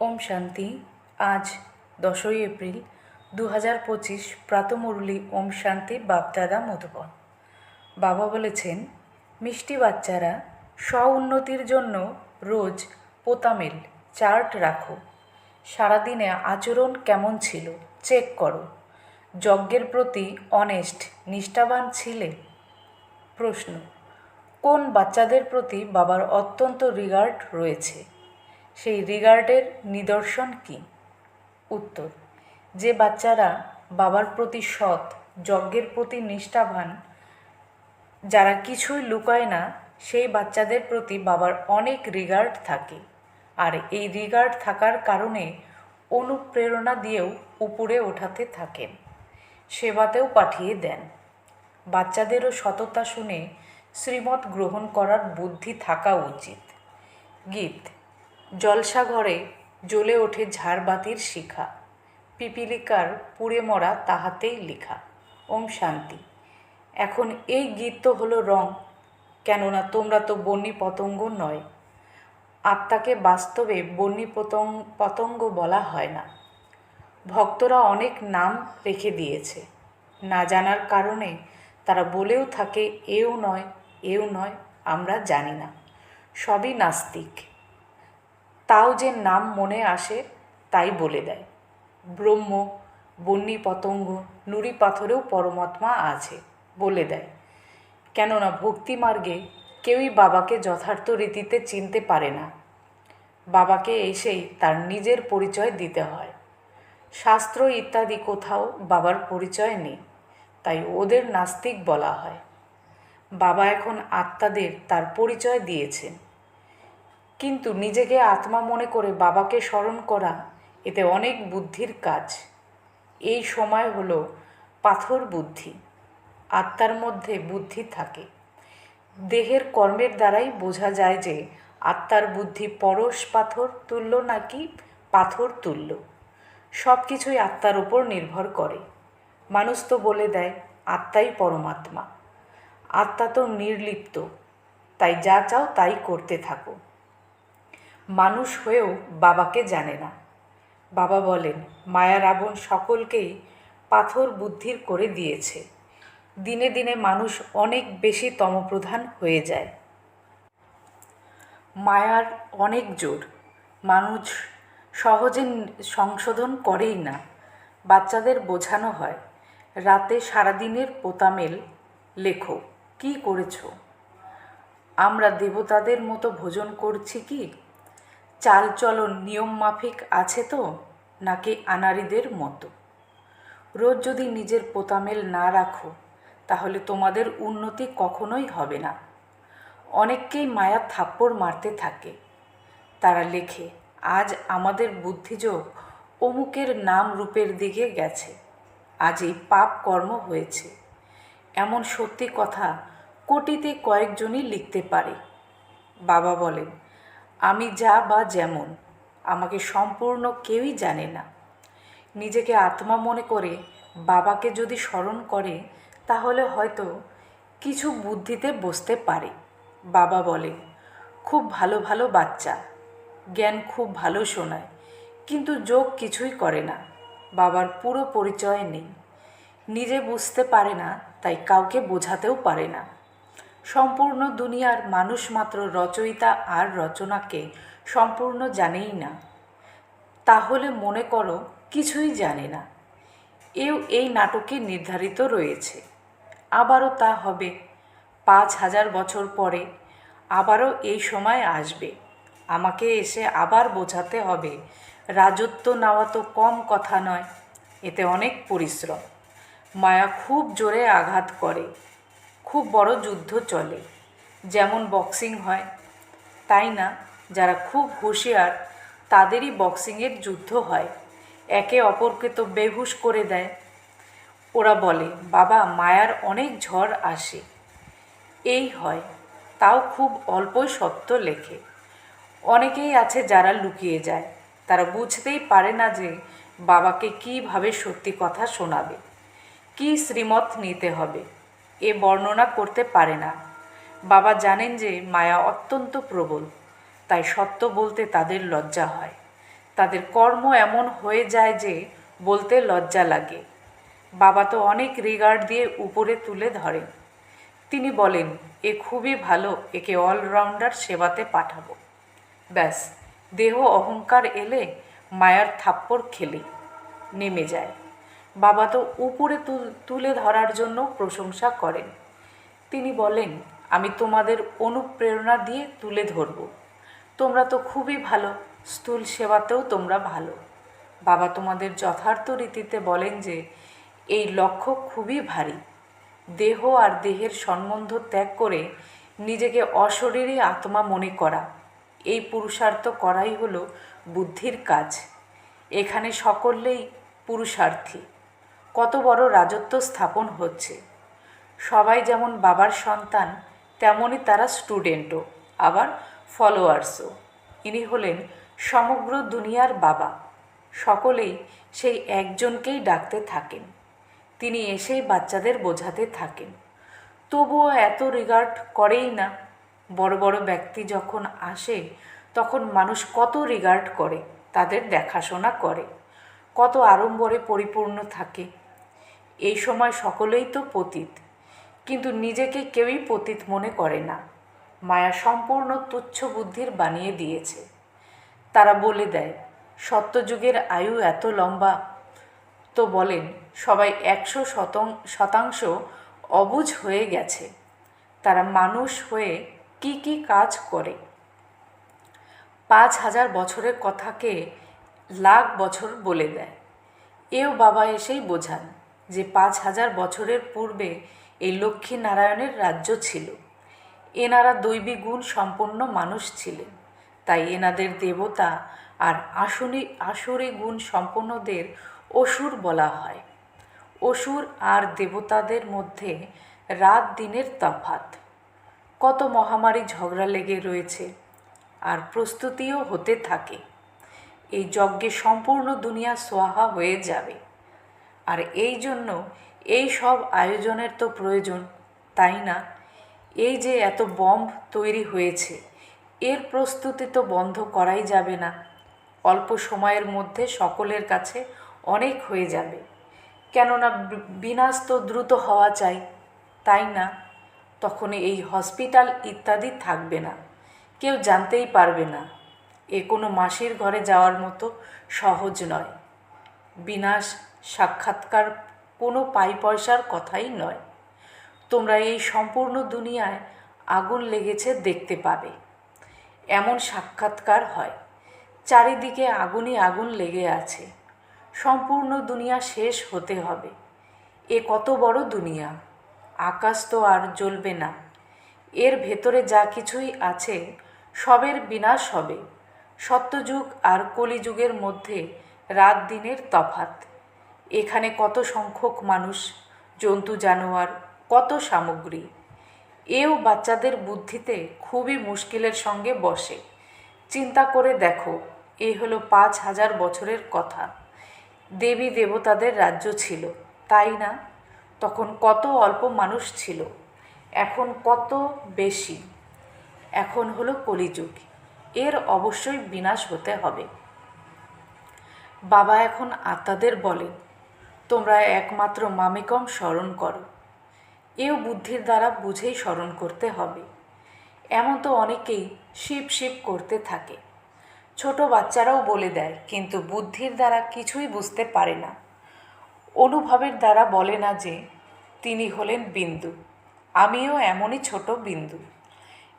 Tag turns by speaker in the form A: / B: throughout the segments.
A: ওম শান্তি। আজ দশই এপ্রিল দু হাজার পঁচিশ প্রাতমুরলি ওম শান্তি বাপদাদা মধুবন। বাবা বলেছেন, মিষ্টি বাচ্চারা স্ব উন্নতির জন্য রোজ পোতামেল, চার্ট রাখো। সারাদিনে আচরণ কেমন ছিল, চেক করো। যজ্ঞের প্রতি অনেস্ট, নিষ্ঠাবান ছিলে? প্রশ্ন, কোন বাচ্চাদের প্রতি বাবার অত্যন্ত রিগার্ড রয়েছে? সেই রিগার্ডের নিদর্শন কি? উত্তর, যে বাচ্চারা বাবার প্রতি সৎ, যজ্ঞের প্রতি নিষ্ঠাবান, যারা কিছুই লুকায় না, সেই বাচ্চাদের প্রতি বাবার অনেক রিগার্ড থাকে। আর এই রিগার্ড থাকার কারণে অনুপ্রেরণা দিয়েও উপরে ওঠাতে থাকেন, সেবাতেও পাঠিয়ে দেন। বাচ্চাদেরও সততা শুনে শ্রীমত গ্রহণ করার বুদ্ধি থাকা উচিত। গীত জলসাঘরে জ্বলে ওঠে ঝাড়বাতির শিখা। পিপিলিকার পুড়ে মরা তাহাতেই লিখা। ওম শান্তি। এখন এই গীত তো হলো রং, কেননা তোমরা তো বন্যী পতঙ্গ নয়। আত্মাকে বাস্তবে বন্যী পতঙ্গ পতঙ্গ বলা হয় না। ভক্তরা অনেক নাম রেখে দিয়েছে। না জানার কারণে তারা বলেও থাকে, এও নয় এও নয়, আমরা জানি না। সবই নাস্তিক। তাও যে নাম মনে আসে, তাই বলে দেয়। ব্রহ্ম বন্যী পতঙ্গ, নুড়ি পাথরেও পরমাত্মা আছে, বলে দেয়। কেননা ভক্তিমার্গে কেউই বাবাকে যথার্থ রীতিতে চিনতে পারে না। বাবাকে এসেই তার নিজের পরিচয় দিতে হয়। শাস্ত্র ইত্যাদি কোথাও বাবার পরিচয় নেই, তাই ওদের নাস্তিক বলা হয়। বাবা এখন আত্মাদের তার পরিচয় দিয়েছেন। কিন্তু নিজেকে আত্মা মনে করে বাবাকে স্মরণ করা এতে অনেক বুদ্ধির কাজ। এই সময় হলো পাথর বুদ্ধি। আত্মার মধ্যে বুদ্ধি থাকে। দেহের কর্মের দ্বারাই বোঝা যায় যে আত্মার বুদ্ধি পরশ পাথর তুল্য নাকি পাথর তুল্য। সব কিছুই আত্মার উপর নির্ভর করে। মানুষ তো বলে দেয়, আত্মাই পরমাত্মা। আত্মা তো নির্লিপ্ত। তাই যা চাও তাই করতে থাকো। মানুষ হয়েও বাবাকে জানে না। বাবা বলেন, মায়া রাবণ সকলকেই পাথর বুদ্ধির করে দিয়েছে। দিনে দিনে মানুষ অনেক বেশি তমপ্রধান হয়ে যায়। মায়ার অনেক জোর। মানুষ সহজে সংশোধন করেই না। বাচ্চাদের বোঝানো হয়, রাতে সারাদিনের পোতামেল লেখো। কি করেছ? আমরা দেবতাদের মতো ভোজন করছি কি? চালচলন নিয়ম মাফিক আছে তো? নাকি আনারিদের মতো? রোজ যদি নিজের পোতামেল না রাখো, তাহলে তোমাদের উন্নতি কখনোই হবে না। অনেককেই মায়া থাপ্পড় মারতে থাকে। তারা লেখে, আজ আমাদের বুদ্ধিযোগ অমুকের নাম রূপের দিকে গেছে। আজ এই পাপ কর্ম হয়েছে। এমন সত্যি কথা কোটিতে কয়েকজনই লিখতে পারে। বাবা বলেন আমি যা বা যেমন, আমাকে সম্পূর্ণ কেউই জানে না। নিজেকে আত্মা মনে করে বাবাকে যদি স্মরণ করে, তাহলে হয়তো কিছু বুদ্ধিতে বসতে পারে, বাবা বলে। খুব ভালো ভালো বাচ্চা, জ্ঞান খুব ভালো শোনায়, কিন্তু যোগ কিছুই করে না, বাবার পুরো পরিচয় নেই। নিজে বুঝতে পারে না, তাই কাউকে বোঝাতেও পারে না। সম্পূর্ণ দুনিয়ার মানুষ মাত্র রচয়িতা আর রচনাকে সম্পূর্ণ জানেই না। তাহলে মনে করো কিছুই জানে না। এও এই নাটকে নির্ধারিত রয়েছে। আবারও তা হবে। পাঁচ হাজার বছর পরে আবারও এই সময় আসবে। আমাকে এসে আবার বোঝাতে হবে। রাজত্ব নেওয়া তো কম কথা নয়, এতে অনেক পরিশ্রম। মায়া খুব জোরে আঘাত করে। খুব বড় যুদ্ধ চলে। যেমন বক্সিং হয়, তাই না? যারা খুব হুঁশিয়ার, তাদেরই বক্সিংয়ের যুদ্ধ হয়। একে অপরকে তো বেহুশ করে দেয়। ওরা বলে, বাবা, মায়ার অনেক ঝড় আসে। এই হয়, তাও খুব অল্পই সত্য লেখে। অনেকেই আছে যারা লুকিয়ে যায়। তারা বুঝতেই পারে না যে বাবাকে কীভাবে সত্যি কথা শোনাবে। কী শ্রীমত নিতে হবে। এ বর্ণনা করতে পারে না। বাবা জানেন যে মায়া অত্যন্ত প্রবল, তাই সত্য বলতে তাদের লজ্জা হয়। তাদের কর্ম এমন হয়ে যায় যে বলতে লজ্জা লাগে। বাবা তো অনেক রিগার্ড দিয়ে উপরে তুলে ধরেন। তিনি বলেন, এ খুবই ভালো, একে অলরাউন্ডার সেবাতে পাঠাবো। ব্যাস, দেহ অহংকার এলে মায়ার থাপ্পড় খেলে, নেমে যায়। বাবা তো উপরে তুল- ধরার জন্য প্রশংসা করেন। তিনি বলেন, আমি তোমাদের অনুপ্রেরণা দিয়ে তুলে ধরব। তোমরা তো খুবই ভালো, স্থূল সেবাতেও তোমরা ভালো। বাবা তোমাদের যথার্থ রীতিতে বলেন যে, এই লক্ষ্য খুবই ভারী। দেহ আর দেহের সম্বন্ধ ত্যাগ করে নিজেকে অশরীরী আত্মা মনে করা। এই পুরুষার্থ করাই হলো বুদ্ধির কাজ। এখানে সকলেই পুরুষার্থী। কত বড় রাজত্ব স্থাপন হচ্ছে। সবাই যেমন বাবার সন্তান তেমনই তারা স্টুডেন্টও, আবার ফলোয়ার্সও। ইনি হলেন সমগ্র দুনিয়ার বাবা। সকলেই সেই একজনকেই ডাকতে থাকেন। তিনি এসেই বাচ্চাদের বোঝাতে থাকেন। তবুও এত রিগার্ড করেই না। বড় বড় ব্যক্তি যখন আসে, তখন মানুষ কত রিগার্ড করে, তাদের দেখাশোনা করে। কত আড়ম্বরে পরিপূর্ণ থাকে। এই সময় সকলেই তো পতিত, কিন্তু নিজেকে কেউই পতিত মনে করে না। মায়া সম্পূর্ণ তুচ্ছ বুদ্ধির বানিয়ে দিয়েছে। তারা বলে দেয়, সত্যযুগের আয়ু এত লম্বা। তো বলেন, সবাই একশো শতং শতাংশ অবুঝ হয়ে গেছে। তারা মানুষ হয়ে কি কি কাজ করে? পাঁচ হাজার বছরের কথাকে লাখ বছর বলে দেয়। এও বাবা এসেই বোঝান যে পাঁচ হাজার বছরের পূর্বে এই লক্ষ্মী নারায়ণের রাজ্য ছিল। এনারা দৈবী গুণ সম্পন্ন মানুষ ছিলেন। তাই এনাদের দেবতা আর আসনি, আসুরি গুণ সম্পন্নদের অসুর বলা হয়। অসুর আর দেবতাদের মধ্যে রাত দিনের তফাত কত মহামারী ঝগড়া লেগে রয়েছে আর প্রস্তুতিও হতে থাকে। এই যজ্ঞে সম্পূর্ণ দুনিয়া সোয়াহা হয়ে যাবে। আর এই জন্য এই সব আয়োজনের তো প্রয়োজন, তাই না? এই যে এত বম্ব তৈরি হয়েছে, এর প্রস্তুতি তো বন্ধ করাই যাবে না। অল্প সময়ের মধ্যে সকলের কাছে অনেক হয়ে যাবে। কেননা বিনাশ তো দ্রুত হওয়া চাই, তাই না? তখন এই হসপিটাল ইত্যাদি থাকবে না। কেউ জানতেই পারবে না। এ কোনো মাসির ঘরে যাওয়ার মতো সহজ নয়। বিনাশ সাক্ষাৎকার কোনো পাই পয়সার কথাই নয়। তোমরা এই সম্পূর্ণ দুনিয়ায় আগুন লেগেছে দেখতে পাবে। এমন সাক্ষাৎকার হয়, চারিদিকে আগুনই আগুন লেগে আছে। সম্পূর্ণ দুনিয়া শেষ হতে হবে। এ কত বড় দুনিয়া, আকাশ তো আর জ্বলবে না। এর ভেতরে যা কিছুই আছে, সবের বিনাশ হবে। সত্যযুগ আর কলিযুগের মধ্যে রাত দিনের তফাত এখানে কত সংখ্যক মানুষ, জন্তু, জানোয়ার, কত সামগ্রী। এও বাচ্চাদের বুদ্ধিতে খুবই মুশকিলের সঙ্গে বসে। চিন্তা করে দেখো এই হলো পাঁচ হাজার বছরের কথা। দেবী দেবতাদের রাজ্য ছিল, তাই না? তখন কত অল্প মানুষ ছিল, এখন কত বেশি? এখন হলো কলিযুগ। এর অবশ্যই বিনাশ হতে হবে। বাবা এখন আত্মাদের বলেন, তোমরা একমাত্র মামিকম স্মরণ করো। এও বুদ্ধির দ্বারা বুঝেই স্মরণ করতে হবে। এমন তো অনেকেই শিব শিব করতে থাকে। ছোট বাচ্চারাও বলে দেয়, কিন্তু বুদ্ধির দ্বারা কিছুই বুঝতে পারে না। অনুভবের দ্বারা বলে না যে, তিনি হলেন বিন্দু। আমিও এমনই ছোট বিন্দু।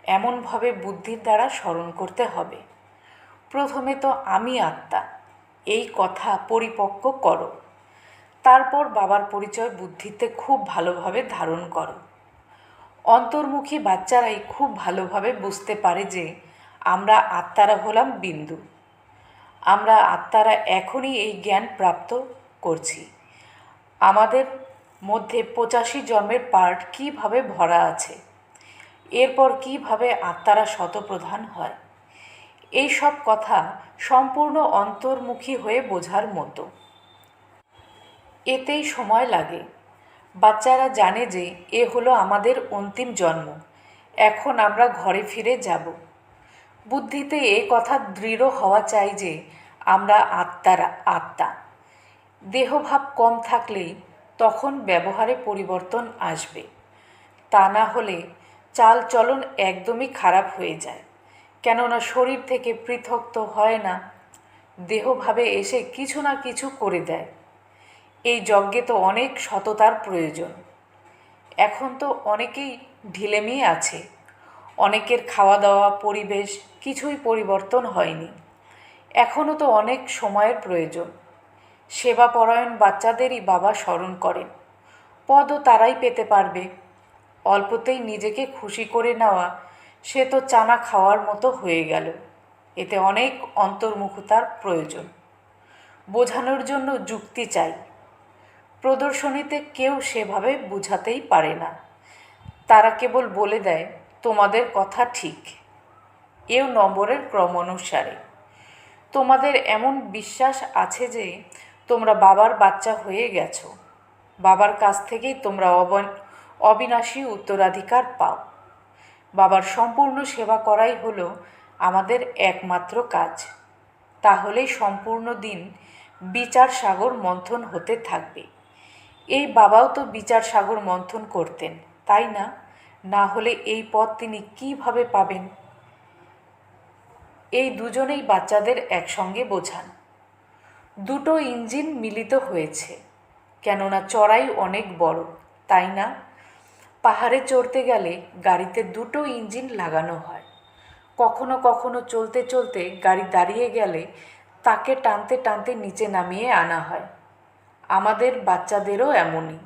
A: এমনভাবে বুদ্ধির দ্বারা স্মরণ করতে হবে। প্রথমে তো আমি আত্মা, এই কথা পরিপক্ক করো। তারপর বাবার পরিচয় বুদ্ধিতে খুব ভালোভাবে ধারণ করো। অন্তর্মুখী বাচ্চারাই খুব ভালোভাবে বুঝতে পারে যে আমরা আত্মারা হলাম বিন্দু। আমরা আত্মারা এখনই এই জ্ঞান প্রাপ্ত করছি। আমাদের মধ্যে পঁচাশি জন্মের পার্ট কীভাবে ভরা আছে? এরপর কীভাবে আত্মারা শতপ্রধান হয়? এই সব কথা সম্পূর্ণ অন্তর্মুখী হয়ে বোঝার মতো। এতেই সময় লাগে। বাচ্চারা জানে যে এ হলো আমাদের অন্তিম জন্ম। এখন আমরা ঘরে ফিরে যাব। বুদ্ধিতে এ কথা দৃঢ় হওয়া চাই যে আমরা আত্মারা আত্মা। দেহভাব কম থাকলেই তখন ব্যবহারে পরিবর্তন আসবে। তা না হলে চাল চলন একদমই খারাপ হয়ে যায়। কেননা শরীর থেকে পৃথক তো হয় না, দেহভাবে এসে কিছু না কিছু করে দেয়। এই যজ্ঞে তো অনেক সততার প্রয়োজন। এখন তো অনেকেই ঢিলেমি আছে। অনেকের খাওয়া দাওয়া পরিবেশ কিছুই পরিবর্তন হয়নি। এখনও তো অনেক সময়ের প্রয়োজন। সেবাপরায়ণ বাচ্চাদেরই বাবা স্মরণ করেন। পদও তারাই পেতে পারবে। অল্পতেই নিজেকে খুশি করে নেওয়া, সে তো চানা খাওয়ার মতো হয়ে গেল। এতে অনেক অন্তর্মুখতার প্রয়োজন। বোঝানোর জন্য যুক্তি চাই। প্রদর্শনীতে কেউ সেভাবে বুঝাতেই পারে না। তারা কেবল বলে দেয়, তোমাদের কথা ঠিক। এও নম্বরের ক্রম অনুসারে। তোমাদের এমন বিশ্বাস আছে যে, তোমরা বাবার বাচ্চা হয়ে গেছো। বাবার কাছ থেকেই তোমরা অবিনাশী উত্তরাধিকার পাও। বাবার সম্পূর্ণ সেবা করাই হলো আমাদের একমাত্র কাজ। তাহলেই সম্পূর্ণ দিন বিচার সাগর মন্থন হতে থাকবে। এই বাবাও তো বিচার সাগর মন্থন করতেন, তাই না? না হলে এই পথ তিনি কীভাবে পাবেন? এই দুজনেই বাচ্চাদের একসঙ্গে বোঝান। দুটো ইঞ্জিন মিলিত হয়েছে, কেননা চড়াই অনেক বড়, তাই না? পাহাড়ে চড়তে গেলে গাড়িতে দুটো ইঞ্জিন লাগানো হয়। কখনো কখনো চলতে চলতে গাড়ি দাঁড়িয়ে গেলে তাকে টানতে টানতে নিচে নামিয়ে আনা হয়। আমাদের বাচ্চাদেরও এমনই।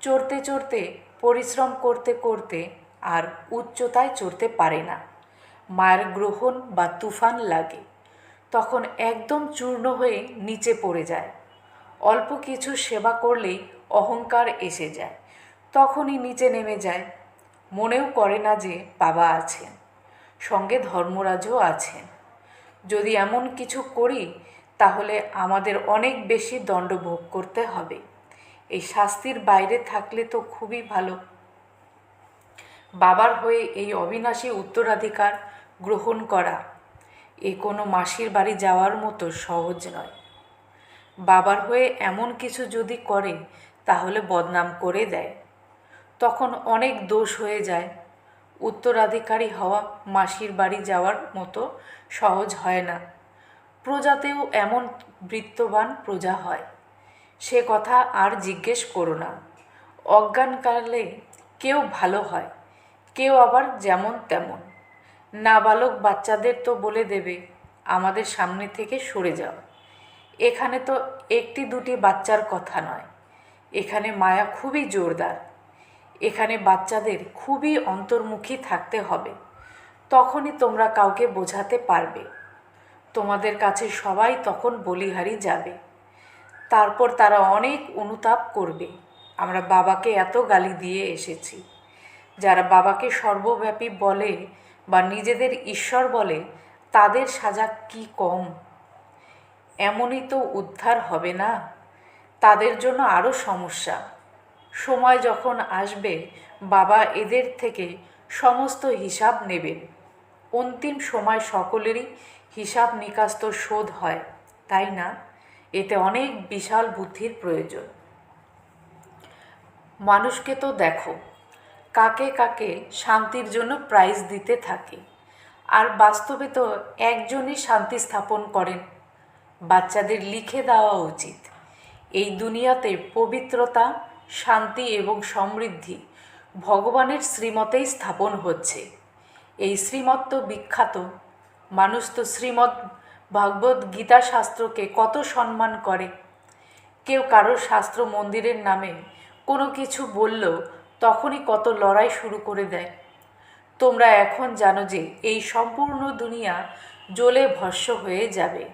A: চড়তে চড়তে, পরিশ্রম করতে করতে আর উচ্চতায় চড়তে পারে না। মায়ের গ্রহণ বা তুফান লাগে। তখন একদম চূর্ণ হয়ে নিচে পড়ে যায়। অল্প কিছু সেবা করলেই অহংকার এসে যায়। তখনই নিচে নেমে যায়। মনেও করে না যে বাবা আছেন, সঙ্গে ধর্মরাজও আছেন। যদি এমন কিছু করি, তাহলে আমাদের অনেক বেশি দণ্ড ভোগ করতে হবে। এই শাস্তির বাইরে থাকলে তো খুবই ভালো। বাবার হয়ে এই অবিনাশী উত্তরাধিকার গ্রহণ করা এ কোনো মাসির বাড়ি যাওয়ার মতো সহজ নয়। বাবার হয়ে এমন কিছু যদি করে, তাহলে বদনাম করে দেয়। তখন অনেক দোষ হয়ে যায়। উত্তরাধিকারী হওয়া মাসির বাড়ি যাওয়ার মতো সহজ হয় না। প্রজাতেও এমন বৃত্তবান প্রজা হয়। সে কথা আর জিজ্ঞেস করো না। অজ্ঞানকালে কেউ ভালো হয়, কেউ আবার যেমন তেমন। নাবালক বাচ্চাদের তো বলে দেবে, আমাদের সামনে থেকে সরে যাও। এখানে তো একটি দুটি বাচ্চার কথা নয়। এখানে মায়া খুবই জোরদার। এখানে বাচ্চাদের খুবই অন্তর্মুখী থাকতে হবে। তখনই তোমরা কাউকে বোঝাতে পারবে। তোমাদের কাছে সবাই তখন বলিহারি যাবে। তারপর তারা অনেক অনুতাপ করবে। আমরা বাবাকে এত গালি দিয়ে এসেছি। যারা বাবাকে সর্বব্যাপী বলে বা নিজেদের ঈশ্বর বলে, তাদের সাজা কি কম? এমনই তো উদ্ধার হবে না। তাদের জন্য আরও সমস্যা। সময় যখন আসবে, বাবা এদের থেকে সমস্ত হিসাব নেবেন। অন্তিম সময় সকলেরই হিসাব নিকাশ তো শোধ হয়, তাই না? এতে অনেক বিশাল বুদ্ধির প্রয়োজন। মানুষকে তো দেখো, কাকে কাকে শান্তির জন্য প্রাইজ দিতে থাকে। আর বাস্তবে তো একজনই শান্তি স্থাপন করেন। বাচ্চাদের লিখে দেওয়া উচিত। এই দুনিয়াতে পবিত্রতা শান্তি এবং সমৃদ্ধি ভগবানের শ্রীমতেই স্থাপন হচ্ছে। এই শ্রীমত তো বিখ্যাত। মানুষ তো শ্রীমৎ ভগবদ্ গীতা শাস্ত্রকে কত সম্মান করে। কেউ কারোর শাস্ত্র মন্দিরের নামে কোনো কিছু বললেও তখনই কত লড়াই শুরু করে দেয়। তোমরা এখন জানো যে এই সম্পূর্ণ দুনিয়া জ্বলে ভস্য হয়ে যাবে।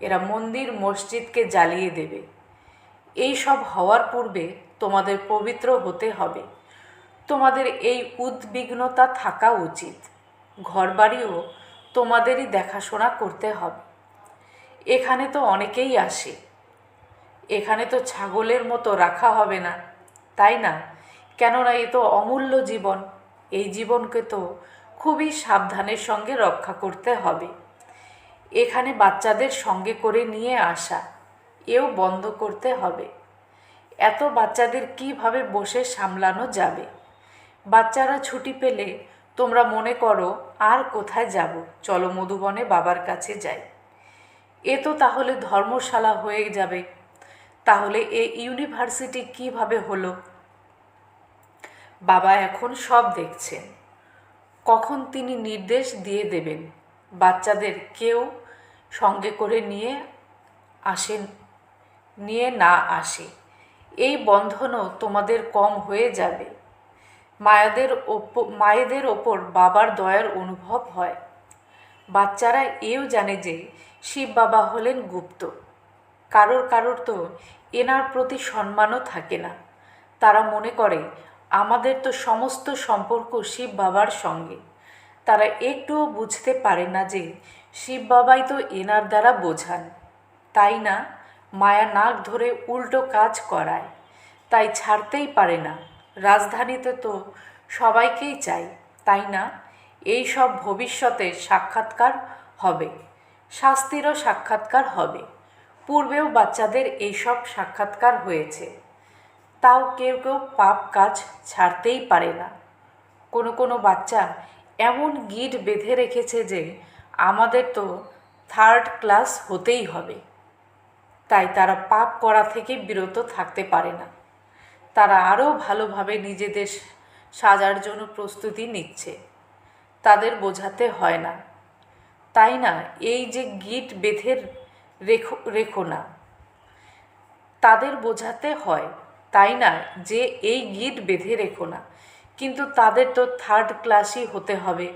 A: এরা মন্দির, মসজিদকে জ্বালিয়ে দেবে। এই সব হওয়ার পূর্বে তোমাদের পবিত্র হতে হবে। তোমাদের এই উদ্বিগ্নতা থাকা উচিত। ঘরবাড়িও তোমাদেরই দেখাশোনা করতে হবে। এখানে তো অনেকেই আসে। এখানে তো ছাগলের মতো রাখা হবে না, তাই না? কেননা এ তো অমূল্য জীবন। এই জীবনকে তো খুবই সাবধানের সঙ্গে রক্ষা করতে হবে। এখানে বাচ্চাদের সঙ্গে করে নিয়ে আসা, এও বন্ধ করতে হবে। এত বাচ্চাদের কীভাবে বসে সামলানো যাবে? বাচ্চারা ছুটি পেলে তোমরা মনে করো, আর কোথায় যাব? চলো মধুবনে বাবার কাছে যাই। এ তো তাহলে ধর্মশালা হয়ে যাবে। তাহলে এ ইউনিভার্সিটি কীভাবে হলো? বাবা এখন সব দেখছেন। কখন তিনি নির্দেশ দিয়ে দেবেন? বাচ্চাদের কেউ সঙ্গে করে নিয়ে আসেন, নিয়ে না আসে। এই বন্ধনও তোমাদের কম হয়ে যাবে। মায়াদের ওপর, মায়েদের ওপর বাবার দয়ার অনুভব হয়। বাচ্চারা এও জানে যে শিব বাবা হলেন গুপ্ত। কারোর কারোর তো এনার প্রতি সম্মানও থাকে না। তারা মনে করে, আমাদের তো সমস্ত সম্পর্ক শিব বাবার সঙ্গে। তারা একটুও বুঝতে পারে না যে শিব বাবাই তো এনার দ্বারা বোঝান। তাই না? মায়া নাক ধরে উল্টো কাজ করায়। তাই ছাড়তেই পারে না। রাজধানীতে তো সবাইকেই চাই, তাই না? এই সব ভবিষ্যতে সাক্ষাৎকার হবে। শাস্তিরও সাক্ষাৎকার হবে। পূর্বেও বাচ্চাদের এইসব সাক্ষাৎকার হয়েছে। তাও কেউ কেউ পাপ কাজ ছাড়তেই পারে না। কোনো কোনো বাচ্চা এমন গিট বেঁধে রেখেছে যে আমাদের তো থার্ড ক্লাস হতেই হবে। তাই তারা পাপ করা থেকে বিরত থাকতে পারে না। তারা আরও ভালোভাবে নিজেদের সাজার জন্য প্রস্তুতি নিচ্ছে। তাদের বোঝাতে হয় না। তাই না, এই যে গিট বেঁধে রেখো রেখো না। তাদের বোঝাতে হয়, তাই না, যে এই গিট বেঁধে রেখো না। কিন্তু তাদের তো থার্ড ক্লাসই হতে হবে।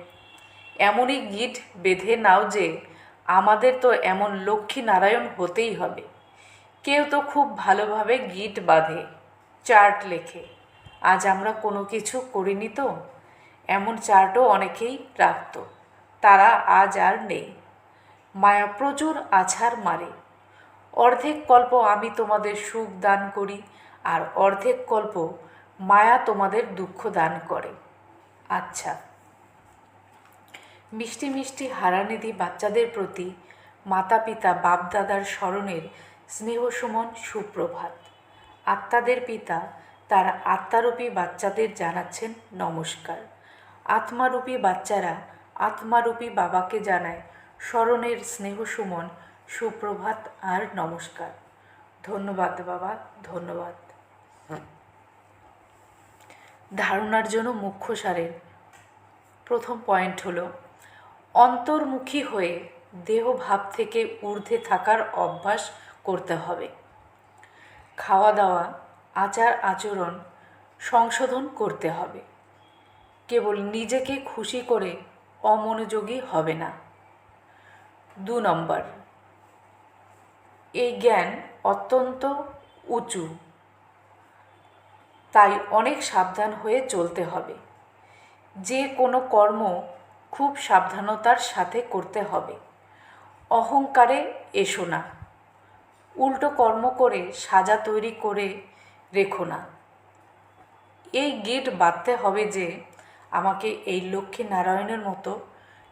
A: এমনই গিট বেঁধে নাও যে আমাদের তো এমন লক্ষ্মী নারায়ণ হতেই হবে। কেউ তো খুব ভালোভাবে গিট বাঁধে, চার্ট লেখে। আজ আমরা কোনো কিছু করিনি তো? এমন চার্টও অনেকেই রাখত, তারা আজ আর নেই। মায়া প্রচুর আছাড় মারে। অর্ধেক কল্প আমি তোমাদের সুখ দান করি, আর অর্ধেক কল্প মায়া তোমাদের দুঃখ দান করে। আচ্ছা। মিষ্টি মিষ্টি হারানিধি বাচ্চাদের প্রতি মাতা পিতা বাপদাদার স্মরণের স্নেহসুমন সুপ্রভাত। আত্মাদের পিতা, তার আত্মারূপী বাচ্চাদের জানাচ্ছেন নমস্কার। আত্মারূপী বাচ্চারা আত্মারূপী বাবাকে জানায় স্মরণের স্নেহসুমন সুপ্রভাত আর নমস্কার। ধন্যবাদ বাবা, ধন্যবাদ। ধারণার জন্য মুখ্য সারের প্রথম পয়েন্ট হলো, অন্তর্মুখী হয়ে দেহ ভাব থেকে ঊর্ধ্বে থাকার অভ্যাস করতে হবে। খাওয়া দাওয়া আচার, আচরণ, সংশোধন করতে হবে। কেবল নিজেকে খুশি করে অমনোযোগী হবে না। দু নম্বর, এই জ্ঞান অত্যন্ত উঁচু। তাই অনেক সাবধান হয়ে চলতে হবে। যে কোনো কর্ম খুব সাবধানতার সাথে করতে হবে। অহংকারে এসো না। উল্টো কর্ম করে সাজা তৈরি করে রেখো না। এই গেট বাঁধতে হবে যে আমাকে এই লক্ষ্মী নারায়ণের মতো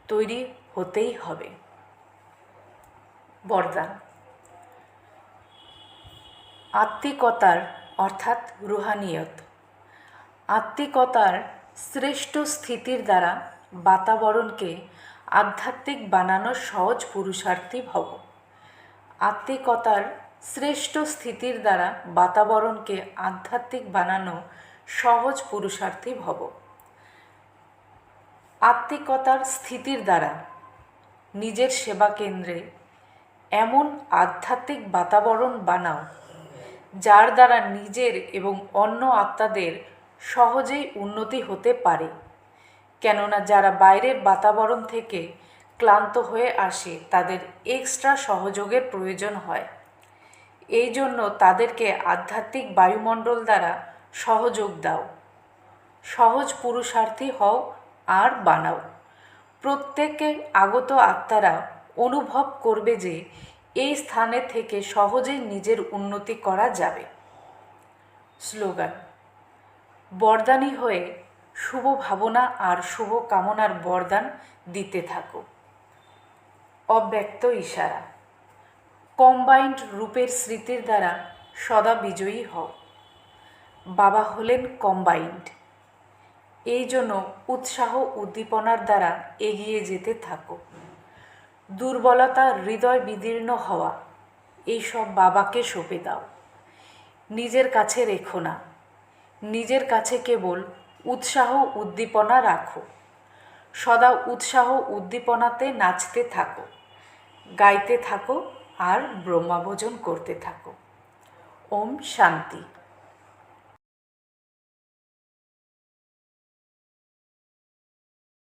A: তৈরি হতেই হবে। বরদান। আত্মিকতার অর্থাৎ রুহানিয়ত। আত্মিকতার শ্রেষ্ঠ স্থিতির দ্বারা বাতাবরণকে আধ্যাত্মিক বানানোর সহজ পুরুষার্থী ভব। আত্মিকতার শ্রেষ্ঠ স্থিতির দ্বারা বাতাবরণকে আধ্যাত্মিক বানানো সহজ পুরুষার্থী ভব। আত্মিকতার স্থিতির দ্বারা নিজের সেবা কেন্দ্রে এমন আধ্যাত্মিক বাতাবরণ বানাও, যার দ্বারা নিজের এবং অন্য আত্মাদের সহজেই উন্নতি হতে পারে। কেননা যারা বাইরের বাতাবরণ থেকে ক্লান্ত হয়ে আসে, তাদের এক্সট্রা সহযোগের প্রয়োজন হয়। এই জন্য তাদেরকে আধ্যাত্মিক বায়ুমণ্ডল দ্বারা সহযোগ দাও। সহজ পুরুষার্থী হও আর বানাও। প্রত্যেকে আগত আত্মারা অনুভব করবে যে এই স্থানে থেকে সহজেই নিজের উন্নতি করা যাবে। স্লোগান বরদানি হয়ে শুভ ভাবনা আর শুভ কামনার বরদান দিতে থাকো। অব্যক্ত ইশারা। কম্বাইন্ড রূপের স্মৃতির দ্বারা সদা বিজয়ী হও। বাবা হলেন কম্বাইন্ড। এই জন্য উৎসাহ উদ্দীপনার দ্বারা এগিয়ে যেতে থাকো। দুর্বলতা হৃদয় বিদীর্ণ হওয়া, এইসব বাবাকে সঁপে দাও। নিজের কাছে রেখো না। নিজের কাছে কেবল উৎসাহ উদ্দীপনা রাখো। সদা উৎসাহ উদ্দীপনাতে নাচতে থাকো। গাইতে থাকো আর ব্রহ্মাভোজন করতে থাকো। ওম শান্তি।